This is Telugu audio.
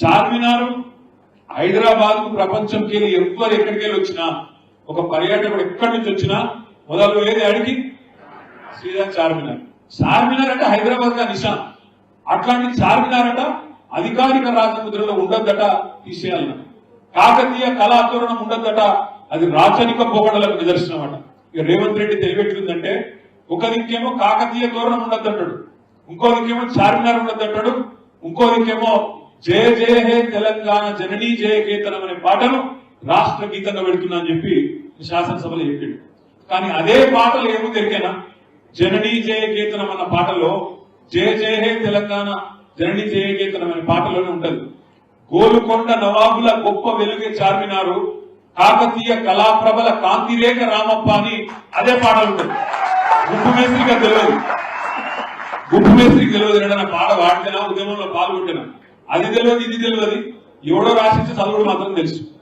చార్మినార్ హైదరాబాద్కు ప్రపంచంకి వెళ్ళి ఎవ్వరు ఎక్కడికి వెళ్ళి వచ్చినా ఒక పర్యాటకుడు ఎక్కడి నుంచి వచ్చినా మొదలు ఏది అడిగి? శ్రీరామ్ చార్మినార్. చార్మినార్ అంటే హైదరాబాద్గా నిషాన్ అట్లాంటి చార్మినార్ అంట అధికారిక రాజముద్రలో ఉండద్దట తీసేయాలన్నట కాకతీయ కళాతోరణం ఉండద్దట అది రాచరిక పోకడలకు నిదర్శనం అట. ఇక రేవంత్ రెడ్డి తెలిపెట్టిందంటే ఒక దిక్కేమో కాకతీయ తోరణం ఉండద్దంటాడు ఇంకో దిక్కేమో చార్మినార్ ఉండద్దంటాడు ఇంకో దిక్కేమో జయ జయ హే తెలంగాణ జననీ జయ కేతనం అనే పాటను రాష్ట్ర గీతంగా పెడుతున్నా అని చెప్పి శాసనసభలో చెప్పాడు. కానీ అదే పాటలు ఏమో దొరికేనా జననీ జయ కేతనం అన్న పాటలో జయ జయ హే తెలంగాణ జననీ జయ కేతనం అనే పాటలోనే ఉంటది. గోలుకొండ నవాబుల గొప్ప వెలుగే చార్మినారు కాకతీయ కళాప్రభల కాంతిరేఖ రామప్ప అని అదే పాటలు ఉంటుంది. గుప్పు మేస్త్రిగా తెలియదు. గుప్పు మేస్త్రికి తెలియదు ఏదైనా పాట వాడితేనా? ఉద్యమంలో పాల్గొంటేనా అది తెలియదు ఇది తెలియదు ఎవడో రాసించే చదువుడు మాత్రం తెలుసు